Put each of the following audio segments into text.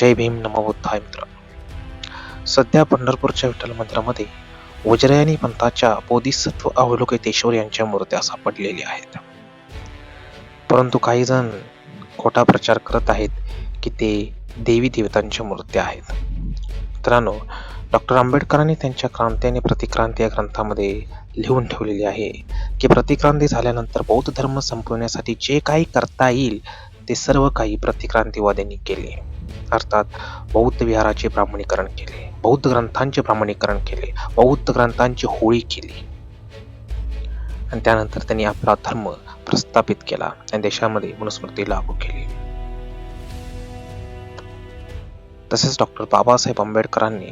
जय भीम नमोबुद्धाय मित्र. सध्या पंढरपूरच्या विठ्ठल मंदिरामध्ये वज्रयानी पंथाच्या बोधिसत्व अवलोकितेश्वर यांच्या मूर्त्या सापडलेल्या आहेत. परंतु काही जण खोटा प्रचार करत आहेत की ते देवी देवतांच्या मूर्त्या आहेत. मित्रांनो डॉक्टर आंबेडकरांनी त्यांच्या क्रांती आणि प्रतिक्रांती या ग्रंथामध्ये लिहून ठेवलेली आहे की प्रतिक्रांती झाल्यानंतर बौद्ध धर्म संपवण्यासाठी जे काही करता येईल ते सर्व काही प्रतिक्रांतीवाद्यांनी केले. अर्थात बौद्ध विहाराचे प्रामाणीकरण केले. बौद्ध ग्रंथांचे प्रामाणीकरण केले. बौद्ध ग्रंथांची होळी केली. आणि त्यानंतर त्यांनी आपला धर्म प्रस्थापित केला आणि देशामध्ये मनुस्मृती लागू केली. तसेच डॉक्टर बाबासाहेब आंबेडकरांनी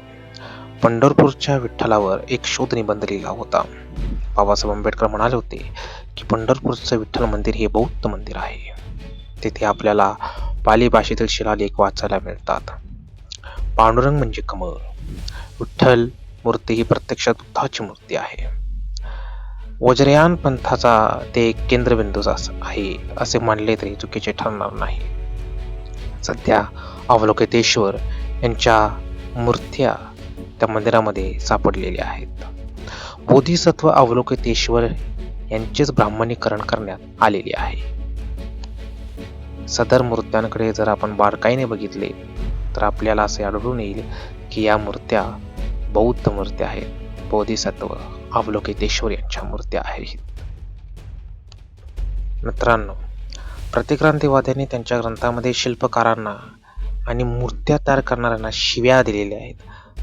पंढरपूरच्या विठ्ठलावर एक शोध निबंध लिहिला होता. बाबासाहेब आंबेडकर म्हणाले होते की पंढरपूरचं विठ्ठल मंदिर हे बौद्ध मंदिर आहे. तेथे आपल्याला पाली भाषेतील शिलालेख वाचायला मिळतात. पांडुरंग म्हणजे कमळ. विठ्ठल मूर्ती ही प्रत्यक्षात बुद्धाची मूर्ती आहे. वज्रयान पंथाचा ते एक केंद्रबिंदू आहे असे मानले तरी चुकीचे ठरणार नाही. सध्या अवलोकितेश्वर यांच्या मूर्त्या त्या मंदिरामध्ये सापडलेल्या आहेत. बोधिसत्व अवलोकितेश्वर यांचेच ब्राह्मणीकरण करण्यात आलेले आहे. सदर मूर्त्यांकडे जर आपण बारकाईने बघितले तर आपल्याला असे आढळून येईल की या मूर्त्या बौद्ध मूर्त्या आहेत. बोधिसत्व अवलोकितेश्वर यांच्या मूर्त्या आहेत. मित्रांनो प्रतिक्रांतीवाद्यांनी त्यांच्या ग्रंथामध्ये शिल्पकारांना आणि मूर्त्या तयार करणाऱ्यांना शिव्या दिलेल्या आहेत.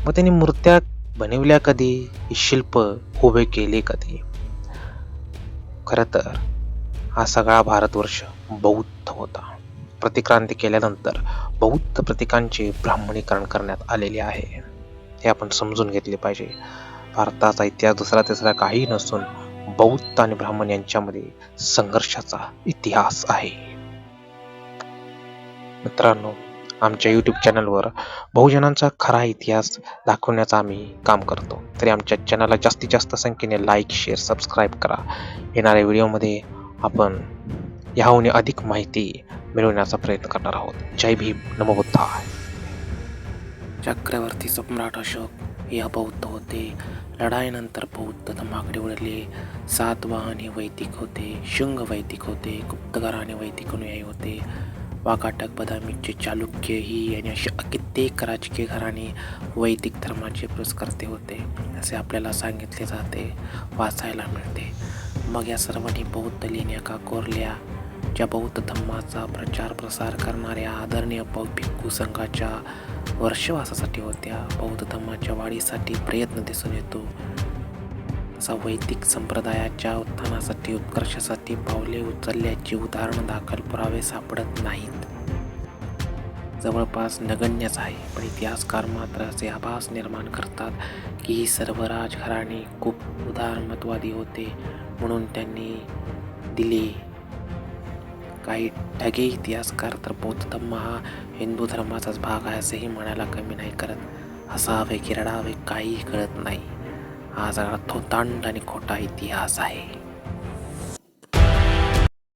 मग त्यांनी मूर्त्या बनवल्या कधी? ही शिल्प उभे केले कधी? खरं तर हा सगळा भारतवर्ष बौद्ध होता. प्रतिक्रांती केल्यानंतर बौद्ध प्रतिकांचे ब्राह्मणीकरण करण्यात आलेले आहे. हे आपण समजून घेतले पाहिजे. भारताचा इतिहास दुसरा तिसरा काही नसून बौद्ध आणि ब्राह्मण यांच्यामध्ये संघर्षाचा इतिहास आहे. मित्रांनो आमच्या यूट्यूब चॅनलवर बहुजनांचा खरा इतिहास दाखवण्याचं आम्ही काम करतो. तरी आमच्या चॅनलला जास्तीत जास्त संख्येने लाईक शेअर सबस्क्राईब करा. येणाऱ्या व्हिडिओमध्ये आपण याहून अधिक माहिती मिळवण्याचा प्रयत्न करणार आहोत. जय भीम. नमोबुद्धा चक्रवर्ती सम्राट अशोक हे बौद्ध होते. लढाईनंतर बौद्ध धर्माकडे वळले. सातवाहन हे वैदिक होते. शुंग वैदिक होते. गुप्तगार वैदिक अनुयायी होते. वाकाटक बदामीचे चालुक्य ही आणि असे कित्येक राजकीय घराणे वैदिक धर्माचे पुरस्कर्ते होते. असे आपल्याला सांगितले जाते. वाचायला मिळते. मग या सर्वांनी बौद्ध लेण्या का कोरल्या? ज्या बौद्ध धर्माचा प्रचार प्रसार करणाऱ्या आदरणीय बौ- भिक्खू संघाच्या वर्षवासासाठी होत्या बौद्ध धम्माच्या वाढीसाठी प्रयत्न दिसून येतो. असा वैदिक संप्रदायाच्या उत्थानासाठी उत्कर्षासाठी पावले उचलल्याची उदाहरण दाखल पुरावे सापडत नाहीत. जवळपास नगण्यच आहे पण इतिहासकार मात्र असे आभास निर्माण करतात की ही सर्व राजघराणे खूप उदारमतवादी होते म्हणून त्यांनी दिले. काही ठगे इतिहासकार तर बौद्ध धम्म हा हिंदू धर्माचाच भाग आहे असंही म्हणायला कमी नाही करत. हसावे किरडावे काहीही कळत नाही. हा सगळा थोतांड आणि खोटा इतिहास आहे.